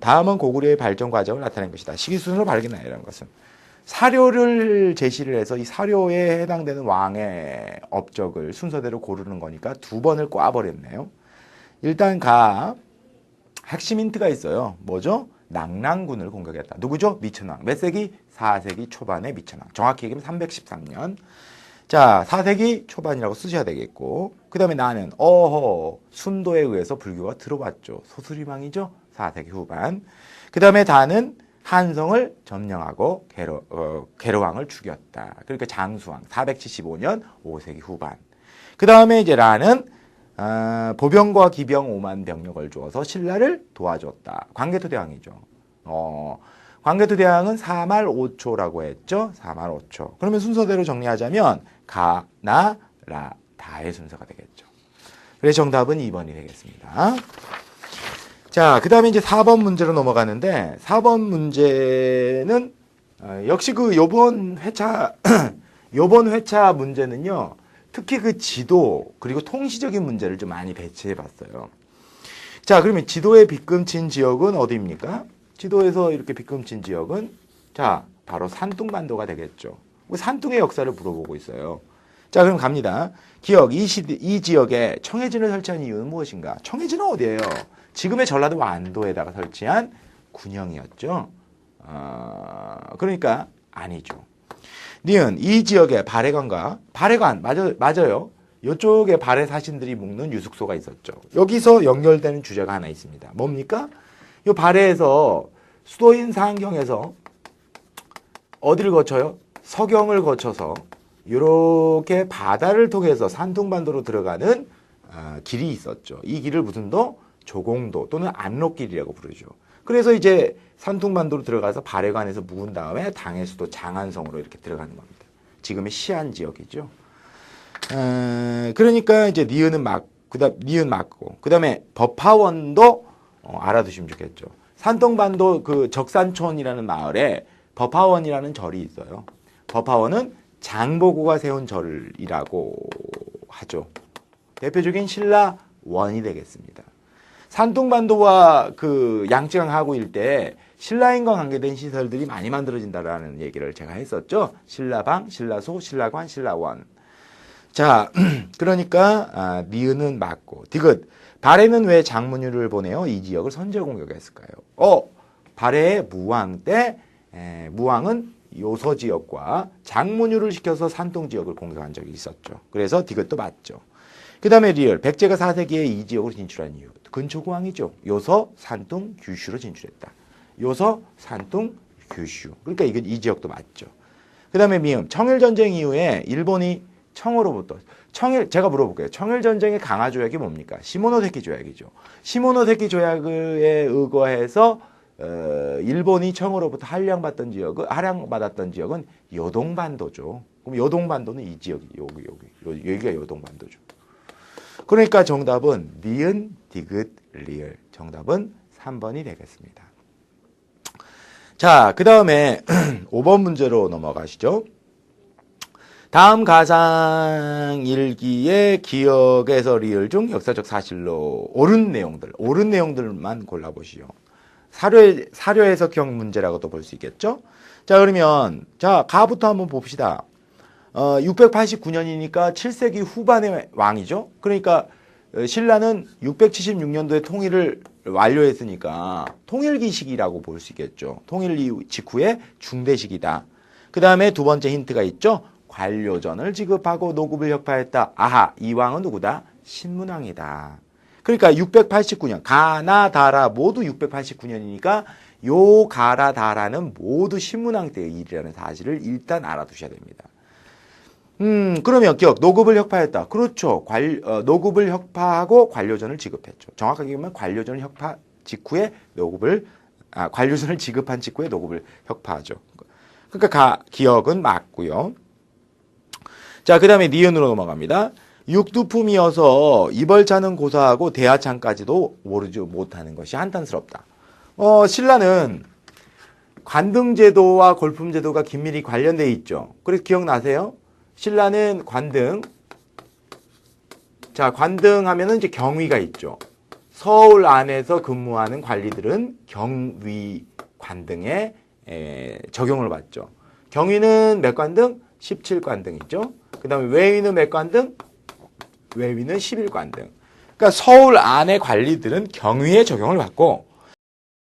다음은 고구려의 발전 과정을 나타낸 것이다. 시기순으로 발견하라는 것은 사료를 제시를 해서 이 사료에 해당되는 왕의 업적을 순서대로 고르는 거니까 두 번을 꽈버렸네요. 일단 가 핵심 힌트가 있어요. 뭐죠? 낙랑군을 공격했다. 누구죠? 미천왕. 몇 세기? 4세기 초반의 미천왕. 정확히 얘기하면 313년. 자, 4세기 초반이라고 쓰셔야 되겠고. 그 다음에 나는, 어허, 순도에 의해서 불교가 들어왔죠. 소수리망이죠? 4세기 후반. 그 다음에 다는 한성을 점령하고 게로, 어, 게로왕을 죽였다. 그러니까 장수왕. 475년 5세기 후반. 그 다음에 이제 라는 아, 보병과 기병 5만 병력을 주어서 신라를 도와줬다. 광개토 대왕이죠. 어, 광개토 대왕은 4말 5초라고 했죠. 4말 5초. 그러면 순서대로 정리하자면 가, 나, 라, 다의 순서가 되겠죠. 그래서 정답은 2번이 되겠습니다. 자, 그 다음에 이제 4번 문제로 넘어가는데 4번 문제는 어, 역시 그 요번 회차 요번 회차 문제는요. 특히 그 지도 그리고 통시적인 문제를 좀 많이 배치해 봤어요. 자, 그러면 지도에 빗금친 지역은 어디입니까? 지도에서 이렇게 빗금친 지역은 자, 바로 산둥반도가 되겠죠. 그 산둥의 역사를 물어보고 있어요. 자, 그럼 갑니다. 기억 이, 시, 이 지역에 청해진을 설치한 이유는 무엇인가? 청해진은 어디예요? 지금의 전라도 완도에다가 설치한 군영이었죠. 어, 그러니까 아니죠. 니은 이 지역에 발해관과 발해관 맞아 맞아요. 이쪽에 발해 사신들이 묵는 유숙소가 있었죠. 여기서 연결되는 주제가 하나 있습니다. 뭡니까? 이 발해에서 수도인 상경에서 어디를 거쳐요? 서경을 거쳐서 이렇게 바다를 통해서 산둥반도로 들어가는 아, 길이 있었죠. 이 길을 무슨 도? 조공도 또는 안록길이라고 부르죠. 그래서 이제 산둥반도로 들어가서 발해관에서 묵은 다음에 당해 수도 장안성으로 이렇게 들어가는 겁니다. 지금의 시안 지역이죠. 에, 그러니까 이제 니은은 막 그다음 니은 맞고 그다음에 법화원도 어, 알아두시면 좋겠죠. 산둥반도 그 적산촌이라는 마을에 법화원이라는 절이 있어요. 법화원은 장보고가 세운 절이라고 하죠. 대표적인 신라 원이 되겠습니다. 산둥반도와 그 양쯔강하고 일대 신라인과 관계된 시설들이 많이 만들어진다라는 얘기를 제가 했었죠. 신라방, 신라소, 신라관, 신라원. 자, 그러니까 아, 니은은 맞고 디귿 발해는 왜 장문유를 보내요? 이 지역을 선제 공격했을까요? 어, 발해의 무왕 때 에, 무왕은 요서 지역과 장문유를 시켜서 산동 지역을 공격한 적이 있었죠. 그래서 디귿도 맞죠. 그 다음에 리얼 백제가 4세기에 이 지역으로 진출한 이유 근초고왕이죠. 요서, 산둥, 규슈로 진출했다. 요서, 산둥, 규슈. 그러니까 이건 이 지역도 맞죠. 그 다음에 미음 청일 전쟁 이후에 일본이 청으로부터 청일 제가 물어볼게요. 청일 전쟁의 강화 조약이 뭡니까? 시모노세키 조약이죠. 시모노세키 조약에 의거해서 어, 일본이 청으로부터 한량받던 지역은 할양받았던 지역은 요동반도죠. 그럼 요동반도는 이 지역이 여기 여기 여기가 요동반도죠. 그러니까 정답은 니은, 디귿, 리을. 정답은 3번이 되겠습니다. 자, 그 다음에 5번 문제로 넘어가시죠. 다음 가상 일기의 기억에서 리을 중 역사적 사실로 옳은 내용들, 옳은 내용들만 골라보시오. 사료, 사료 해석형 문제라고도 볼 수 있겠죠? 자, 그러면, 자, 가부터 한번 봅시다. 어, 689년이니까 7세기 후반의 왕이죠. 그러니까 어, 신라는 676년도에 통일을 완료했으니까 통일기식이라고 볼 수 있겠죠. 통일 이후 직후의 중대식이다. 그 다음에 두 번째 힌트가 있죠. 관료전을 지급하고 노급을 혁파했다. 아하, 이 왕은 누구다? 신문왕이다. 그러니까 689년 가나다라 모두 689년이니까 요 가라다라는 모두 신문왕 때의 일이라는 사실을 일단 알아두셔야 됩니다. 음, 그러면 기억, 노급을 혁파했다. 그렇죠. 관, 어, 노급을 혁파하고 관료전을 지급했죠. 정확하게 보면 관료전을 혁파 직후에 노급을, 아, 관료전을 지급한 직후에 노급을 혁파하죠. 그러니까 가, 기억은 맞고요. 자, 그 다음에 니은으로 넘어갑니다. 육두품이어서 이벌차는 고사하고 대하창까지도 모르지 못하는 것이 한탄스럽다. 어, 신라는 관등제도와 골품제도가 긴밀히 관련돼 있죠. 그래서 기억나세요? 신라는 관등. 자, 관등 하면은 이제 경위가 있죠. 서울 안에서 근무하는 관리들은 경위 관 등에 에, 적용을 받죠. 경위는 몇 관 등? 17관 등 있죠. 그 다음에 외위는 몇 관 등? 외위는 11관 등. 그러니까 서울 안의 관리들은 경위에 적용을 받고